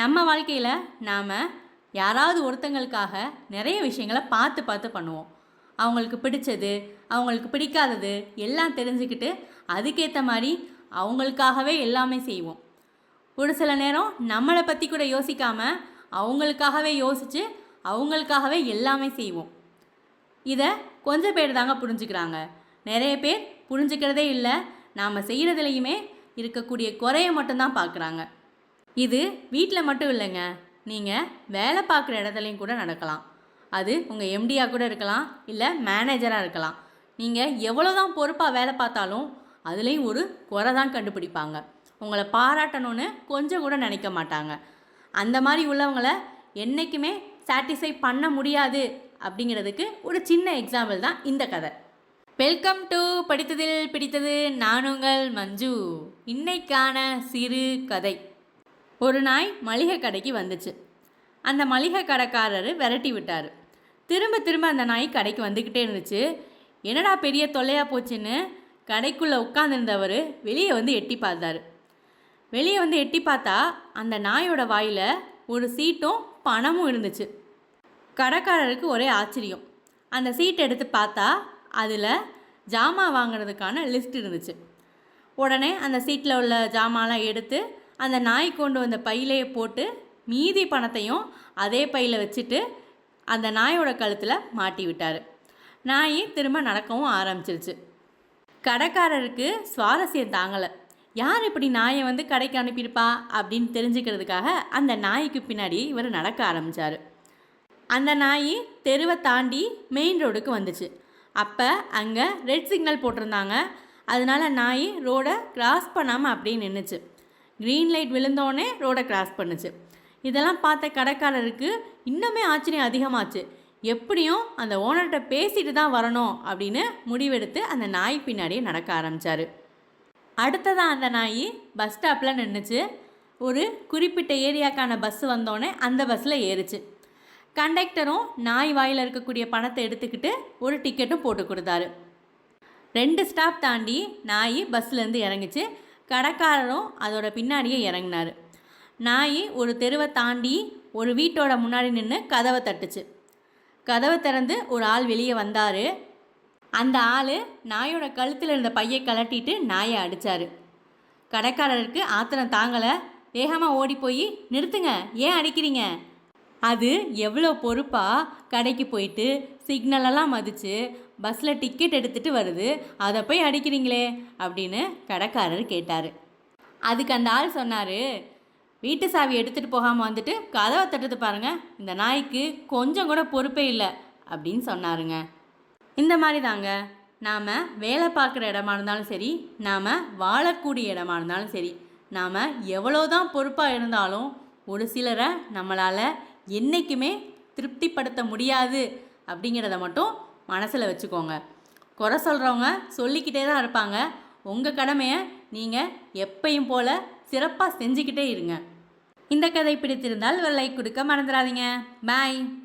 நம்ம வாழ்க்கையில் நாம் யாராவது ஒருத்தங்களுக்காக நிறைய விஷயங்களை பார்த்து பார்த்து பண்ணுவோம். அவங்களுக்கு பிடிச்சது அவங்களுக்கு பிடிக்காதது எல்லாம் தெரிஞ்சுக்கிட்டு அதுக்கேற்ற மாதிரி அவங்களுக்காகவே எல்லாமே செய்வோம். ஒரு சில நேரம் நம்மளை பற்றி கூட யோசிக்காமல் அவங்களுக்காகவே யோசித்து அவங்களுக்காகவே எல்லாமே செய்வோம். இதை கொஞ்சம் பேர் தாங்க புரிஞ்சுக்கிறாங்க. நிறைய பேர் புரிஞ்சுக்கிறதே இல்லை. நாம் செய்கிறதுலையுமே இருக்கக்கூடிய குறைய மட்டும்தான் பார்க்குறாங்க இது வீட்டில் மட்டும் இல்லைங்க. நீங்கள் வேலை பார்க்குற இடத்துலையும் கூட நடக்கலாம். அது உங்கள் எம்டியாக கூட இருக்கலாம் இல்லை மேனேஜராக இருக்கலாம். நீங்கள் எவ்வளோ தான் பொறுப்பாக வேலை பார்த்தாலும் அதுலேயும் ஒரு குறை தான் கண்டுபிடிப்பாங்க. உங்களை பாராட்டணும்னு கொஞ்சம் கூட நினைக்க மாட்டாங்க. அந்த மாதிரி உள்ளவங்களை என்றைக்குமே சாட்டிஸ்ஃபை பண்ண முடியாது அப்படிங்கிறதுக்கு ஒரு சின்ன எக்ஸாம்பிள் தான் இந்த கதை. வெல்கம் டு படித்ததில் பிடித்தது நான் உங்கள் மஞ்சு. இன்னைக்கான சிறு கதை. ஒரு நாய் மளிகை கடைக்கு வந்துச்சு. அந்த மளிகை கடைக்காரர் விரட்டி விட்டார். திரும்ப திரும்ப அந்த நாய் கடைக்கு வந்துக்கிட்டே இருந்துச்சு. என்னடா பெரிய தொல்லையாக போச்சுன்னு கடைக்குள்ளே உட்காந்துருந்தவர் வெளியே வந்து எட்டி பார்த்தாரு. வெளியே வந்து எட்டி பார்த்தா அந்த நாயோட வாயில் ஒரு சீட்டும் பணமும் இருந்துச்சு. கடைக்காரருக்கு ஒரே ஆச்சரியம். அந்த சீட் எடுத்து பார்த்தா அதில் ஜாமான் வாங்குறதுக்கான லிஸ்ட் இருந்துச்சு. உடனே அந்த சீட்டில் உள்ள ஜாமான்லாம் எடுத்து அந்த நாய் கொண்டு வந்த பையிலேயே போட்டு மீதி பணத்தையும் அதே பையில் வச்சுட்டு அந்த நாயோட கழுத்தில் மாட்டி விட்டார். நாய் திரும்ப நடக்கவும் ஆரம்பிச்சிருச்சு. கடைக்காரருக்கு சுவாரஸ்யம் தாங்கலை. யார் இப்படி நாயை வந்து கடைக்கு அனுப்பியிருப்பா? அப்படின்னு தெரிஞ்சுக்கிறதுக்காக அந்த நாய்க்கு பின்னாடி இவர் நடக்க ஆரம்பித்தார் அந்த நாய் தெருவை தாண்டி மெயின் ரோடுக்கு வந்துச்சு. அப்போ அங்கே ரெட் சிக்னல் போட்டிருந்தாங்க. அதனால நாய் ரோடை கிராஸ் பண்ணாமல் அப்படியே நின்றுச்சு க்ரீன் லைட் விழுந்தோடனே ரோடை கிராஸ் பண்ணுச்சு. இதெல்லாம் பார்த்த கடைக்காரருக்கு இன்னுமே ஆச்சரியம் அதிகமாச்சு. எப்படியும் அந்த ஓனர்கிட்ட பேசிட்டு தான் வரணும் அப்படின்னு முடிவெடுத்து அந்த நாய் பின்னாடியே நடக்க ஆரம்பித்தார் அடுத்ததாக அந்த நாய் பஸ் ஸ்டாப்பில் நின்றுச்சு ஒரு குறிப்பிட்ட ஏரியாக்கான பஸ் வந்தோடனே அந்த பஸ்ஸில் ஏறிச்சு. கண்டக்டரும் நாய் வாயில் இருக்கக்கூடிய பணத்தை எடுத்துக்கிட்டு ஒரு டிக்கெட்டும் போட்டு கொடுத்தாரு. ரெண்டு ஸ்டாப் தாண்டி நாய் பஸ்லேருந்து இறங்குச்சு. கடைக்காரரும் அதோட பின்னாடியே இறங்கினார். நாய் ஒரு தெருவை தாண்டி ஒரு வீட்டோட முன்னாடி நின்று கதவை தட்டுச்சு. கதவை திறந்து ஒரு ஆள் வெளியே வந்தார். அந்த ஆள் நாயோட கழுத்தில் இருந்த பையை கலட்டிட்டு நாயை அடித்தார் கடைக்காரருக்கு ஆத்திரம் தாங்கலை. வேகமாக ஓடி போய் நிறுத்துங்க. ஏன் அடிக்கிறீங்க? அது எவ்வளோ பொறுப்பாக கடைக்கு போயிட்டு சிக்னலெல்லாம் மதித்து பஸ்ஸில் டிக்கெட் எடுத்துகிட்டு வருது அதை போய் அடிக்கிறீங்களே அப்படின்னு கடைக்காரர் கேட்டார். அதுக்கு அந்த ஆள் சொன்னார் வீட்டு சாவி எடுத்துகிட்டு போகாமல் வந்துட்டு கதவை தட்டுறது பாருங்கள் இந்த நாய்க்கு கொஞ்சம் கூட பொறுப்பே இல்லை அப்படின்னு சொன்னாருங்க. இந்த மாதிரி தாங்க நாம் வேலை பார்க்குற இடமா இருந்தாலும் சரி நாம் வாழக்கூடிய இடமா இருந்தாலும் சரி நாம் எவ்வளோ தான் பொறுப்பாக இருந்தாலும் ஒரு சிலரை நம்மளால் என்றைக்குமே திருப்திப்படுத்த முடியாது அப்படிங்கிறத மட்டும் மனசில் வச்சுக்கோங்க. குறை சொல்கிறவங்க சொல்லிக்கிட்டே தான் இருப்பாங்க. உங்கள் கடமையை நீங்கள் எப்பையும் போல் சிறப்பாக செஞ்சுக்கிட்டே இருங்க. இந்த கதை பிடித்திருந்தால் ஒரு லைக் கொடுக்க மறந்துடாதீங்க. பாய்